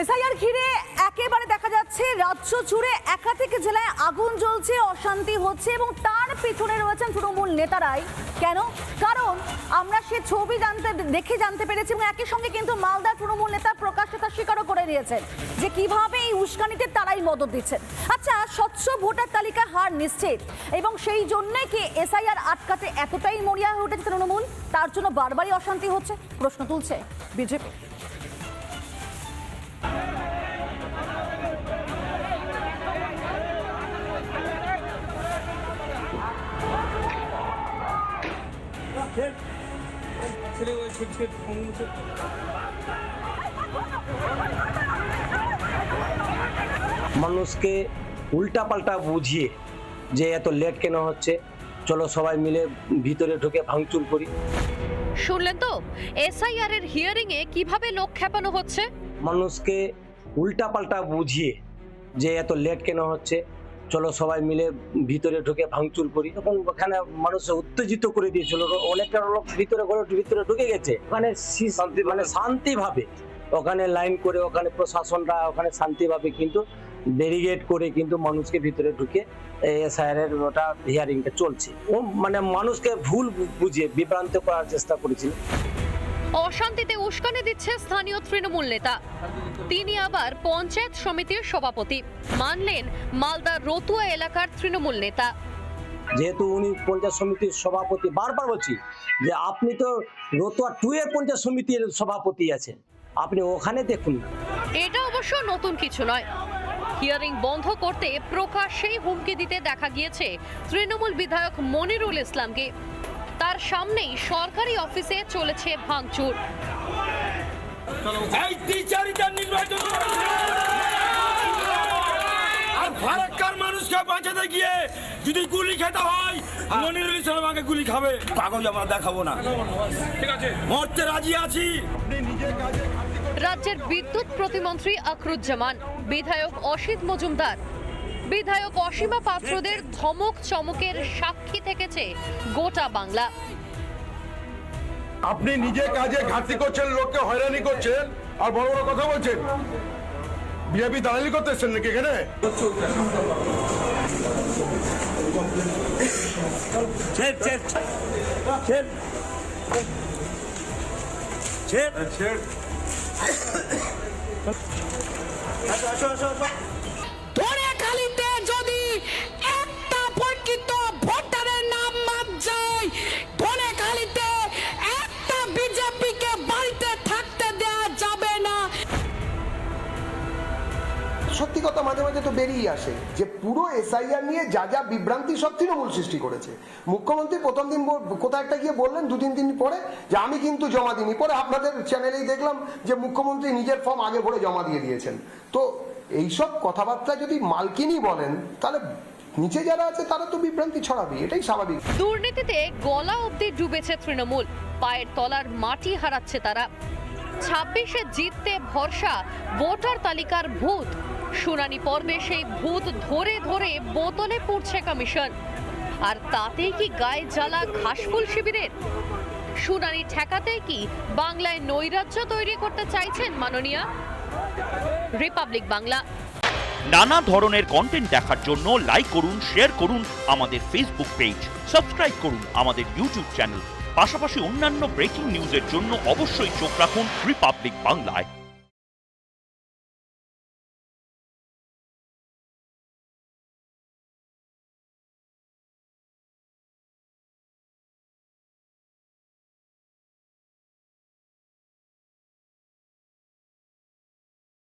SIR ঘিরে একেবারে দেখা যাচ্ছে রাজ্য জুড়ে একাধিক জেলায় আগুন জ্বলছে, অশান্তি হচ্ছে এবং তার পিছনে রয়েছেন তৃণমূল নেতারাই। কেন? কারণ আমরা সে ছবি জানতে, দেখে জানতে পেরেছি এবং একই সঙ্গে কিন্তু মালদা তৃণমূল নেতা প্রকাশ নেতা স্বীকারও করে নিয়েছেন যে কীভাবে এই উস্কানিতে তারাই মদত দিচ্ছেন। আচ্ছা স্বচ্ছ ভোটার তালিকা হার নিশ্চিত এবং সেই জন্যই কি এসআইআর আটকাতে এতটাই মরিয়া হয়ে উঠেছে তৃণমূল? তার জন্য বারবারই অশান্তি হচ্ছে, প্রশ্ন তুলছে বিজেপি। ছেলে ওই ছোট ছোট মানুষকে উল্টাপাল্টা বুঝিয়ে যে এত লেট কেন হচ্ছে চলো সবাই মিলে ভিতরে ঢুকে ভাঙচুর করি। শুনলেন তো? এসআইআর এর হিয়ারিং এ কীভাবে লোক খেপানো হচ্ছে? মানুষকে উল্টাপাল্টা বুঝিয়ে যে এত লেট কেন হচ্ছে চলো সবাই মিলে ভিতরে ঢুকে ভাঙচুর করি। তখন ওখানে মানুষ উত্তেজিত করে দিয়েছিল। অনেকটা লোক ভিতরে ঘরে ভিতরে ঢুকে গেছে। ওখানে শান্তি মানে শান্তিভাবে। ওখানে লাইন করে ওখানে প্রশাসনরা ওখানে শান্তিভাবে কিন্তু ব্যারিগেড করে কিন্তু মানুষকে ভিতরে ঢুকে এসআইআর ওটা হিয়ারিংটা চলছে। ও মানে মানুষকে ভুল বুঝিয়ে বিভ্রান্ত করার চেষ্টা করেছিল। অশান্তিতে উস্কানি দিচ্ছে স্থানীয় তৃণমূল নেতা। তিনি আবার পঞ্চায়েত সমিতির সভাপতি। মানলেন মালদার রতুয়া এলাকার তৃণমূল নেতা। যেহেতু উনি পঞ্চায়েত সমিতির সভাপতি বারবার বলছি যে আপনি তো রতুয়া টু এর পঞ্চায়েত সমিতির সভাপতি আছেন। আপনি ওখানে দেখুন এটা অবশ্য নতুন কিছু নয়। হিয়ারিং বন্ধ করতে প্রকাশ্যেই হুমকি দিতে দেখা গিয়েছে তৃণমূল বিধায়ক মনিরুল ইসলামকে। তার সামনেই সরকারি অফিসে চলেছে ভাঙচুর। আর ফারাক্কার মানুষকে বাঁচাতে গিয়ে যদি গুলি খেতে হয় মনিরুল ইসলাম আমাকে গুলি খাবে। কাগজ আমরা দেখাবো না। ঠিক আছে। মরতে রাজি আছি। রাজ্যের বিদ্যুৎ প্রতিমন্ত্রী আকরুজ্জামান বিধায়ক অসিত মজুমদার বিধায়ক অসীমা পাত্রদের ধমক চমকের সাক্ষী থেকেছে গোটা বাংলা। আপনি নিজে কাজে ঘাটতি করছেন লোককে হয়রানি করছেন আর বড় বড় কথা বলছেন। বিজেপি দালালি করতে এসছেন নাকি এখানে? ধরে সত্যি কথা মাঝে মাঝে তো বেরিয়ে আসে যে পুরো এসআইআর নিয়ে যা যা বিভ্রান্তি সব তৃণমূল সৃষ্টি করেছে। মুখ্যমন্ত্রী প্রথম দিন কোথায় একটা গিয়ে বললেন দু তিন দিন পরে যে আমি কিন্তু জমা দিইনি। পরে আপনাদের চ্যানেলেই দেখলাম যে মুখ্যমন্ত্রী নিজের ফর্ম আগে ভরে জমা দিয়ে দিয়েছেন। তো এইসব কথাবার্তা যদি মালকিনই বলেন, তাহলে নিচে যারা আছে তারা তো বিভ্রান্তি ছড়াবে এটাই স্বাভাবিক। দুর্নীতিতে গলা অবধি ডুবেছে তৃণমূল। পায়ের তলার মাটি হারাচ্ছে তারা। ছাব্বিশে জিততে ভরসা, ভোটার তালিকার ভূত। শুনানি পর্বে সেই ভূত ধরে ধরে বোতলে পুড়ছে কমিশন। আর তাতেই কি গায়ে জ্বালা ঘাসফুল শিবিরের? শুনানি ঠেকাতে কি বাংলায় নৈরাজ্য তৈরি করতে চাইছেন মাননীয়া? রিপাবলিক বাংলা। নানা ধরনের কন্টেন্ট দেখার জন্য লাইক করুন শেয়ার করুন আমাদের ফেসবুক পেজ সাবস্ক্রাইব করুন আমাদের ইউটিউব চ্যানেল পাশাপাশি অন্যান্য ব্রেকিং নিউজের জন্য অবশ্যই চোখ রাখুন রিপাবলিক বাংলায়।